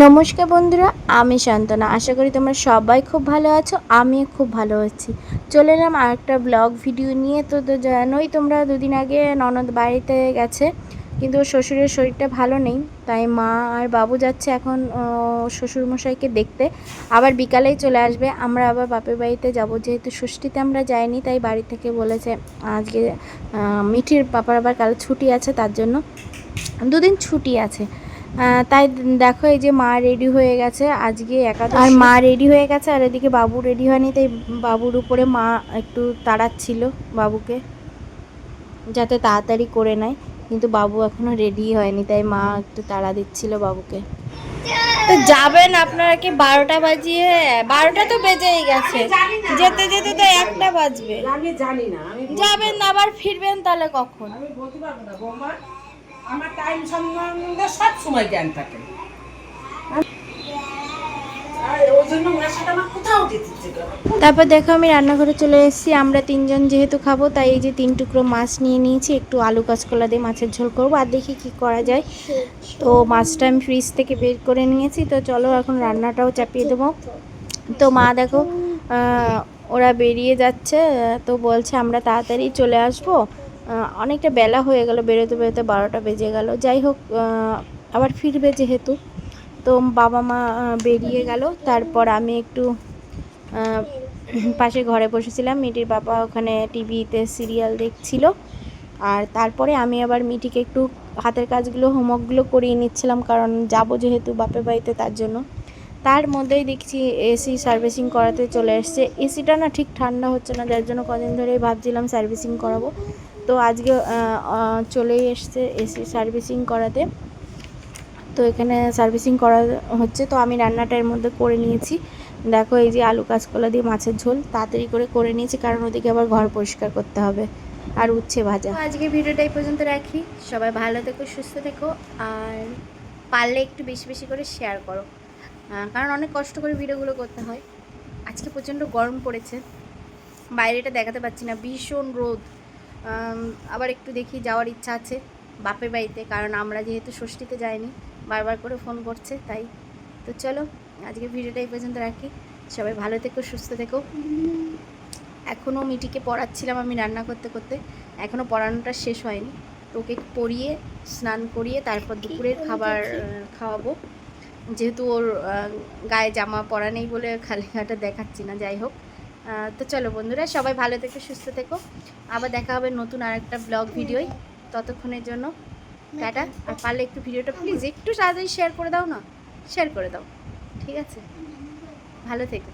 নমস্কার বন্ধুরা, আমি শান্তনা। আশা করি তোমরা সবাই খুব ভালো আছো, আমিও খুব ভালো আছি। চলে এলাম আরেকটা ব্লগ ভিডিও নিয়ে। তো জানোই তোমরা দুদিন আগে ননদ বাড়িতে গেছে, কিন্তু শ্বশুরের শরীরটা ভালো নেই, তাই মা আর বাবু যাচ্ছে এখন শ্বশুরমশাইকে দেখতে। আবার বিকালেই চলে আসবে, আমরা আবার বাপের বাড়িতে যাব। যেহেতু ষষ্ঠীতে আমরা যাইনি, তাই বাড়ি থেকে বলেছে আজকে মিঠির পাপার আবার কাল ছুটি আছে তার জন্য। দুদিন ছুটি আছে। তাই দেখো এই যে মা রেডি হয়ে গেছে। আজকে একাদশ। আর মা রেডি হয়ে গেছে আর এদিকে বাবু রেডি হয়নি তাই বাবুর উপরে মা একটু তাড়াচ্ছিল বাবুকে যাতে তাড়াতাড়ি করে নেয়। কিন্তু বাবু এখনও রেডি হয়নি তাই মা একটু তাড়া দিচ্ছিল বাবুকে। তো যাবেন আপনারা কি বারোটা বাজিয়ে? বারোটা তো বেজেই গেছে। যেতে যেতে তো একটা বাজবে। আমি জানি যাবেন আবার ফিরবেন তাহলে কখন? আমার টাইম সম্বন্ধে সব সময় জ্ঞান থাকে। তারপর দেখো আমি রান্নাঘরে চলে এসেছি, আমরা তিনজন যেহেতু খাব, তাই এই যে তিন টুকরো মাছ নিয়ে নিয়েছি, একটু আলু কাঁচকলা দিয়ে মাছের ঝোল করব আর দেখি কি করা যায়। তো মাছটা আমি ফ্রিজ থেকে বের করে নিয়েছি, তো চলো এখন রান্নাটাও চাপিয়ে দেবো। তো মা দেখো ওরা বেরিয়ে যাচ্ছে, তো বলছে আমরা তাড়াতাড়ি চলে আসব। অনেকটা বেলা হয়ে গেল, বেরোতে বেরোতে বারোটা বেজে গেল। যাই হোক আবার ফিরবে যেহেতু। তো বাবা মা বেরিয়ে গেল। তারপর আমি একটু পাশে ঘরে বসেছিলাম। মিটির বাবা ওখানে টিভিতে সিরিয়াল দেখছিল। আর তারপরে আমি আবার মিটিকে একটু হাতের কাজগুলো, হোমওয়ার্কগুলো করিয়ে নিচ্ছিলাম। কারণ যাব যেহেতু বাপের বাড়িতে, তার জন্য। তার মধ্যেই দেখছি এসি সার্ভিসিং করাতে চলে এসছে। এসিটা না ঠিক ঠান্ডা হচ্ছে না, যার জন্য কদিন ধরেই ভাবছিলাম সার্ভিসিং করাবো। তো আজকে চলেই এসছে এসি সার্ভিসিং করাতে। তো এখানে সার্ভিসিং করা হচ্ছে, তো আমি রান্নাটা এর মধ্যে করে নিয়েছি। দেখো এই যে আলু কাঁচকলা দিয়ে মাছের ঝোল, তাড়াতাড়ি করে করে নিয়েছি, কারণ ওদিকে আবার ঘর পরিষ্কার করতে হবে আর উচ্ছে ভাজা। আজকে ভিডিওটা এই পর্যন্ত রাখি। সবাই ভালো থেকো, সুস্থ থেকো, আর পারলে একটু বেশি বেশি করে শেয়ার করো। কারণ অনেক কষ্ট করে ভিডিওগুলো করতে হয়। আজকে প্রচণ্ড গরম পড়েছে। বাইরেটা দেখাতে পাচ্ছি না, ভীষণ রোদ। আবার একটু দেখি, যাওয়ার ইচ্ছা আছে বাপের বাড়িতে, কারণ আমরা যেহেতু ষষ্ঠীতে যাইনি, বারবার করে ফোন করছে, তাই। তো চলো আজকে ভিডিওটা এই পর্যন্ত রাখি। সবাই ভালো থেকো, সুস্থ থেকো। এখনও মিটিকে পড়াচ্ছিলাম আমি রান্না করতে করতে এখনও পড়ানোটা শেষ হয়নি। ওকে পরিয়ে স্নান করিয়ে তারপর দুপুরের খাবার খাওয়াবো। যেহেতু ওর গায়ে জামা পরা নেই বলে খালি গাটা দেখাচ্ছি না, যাই হোক। তো চলো বন্ধুরা, সবাই ভালো থেকো, সুস্থ থেকো। আবার দেখা হবে নতুন আর একটা ব্লগ ভিডিওই ততক্ষণের জন্য টাটা। আর পারলে একটু ভিডিওটা প্লিজ একটু তাড়াতাড়ি শেয়ার করে দাও না। শেয়ার করে দাও। ঠিক আছে? ভালো থেকো।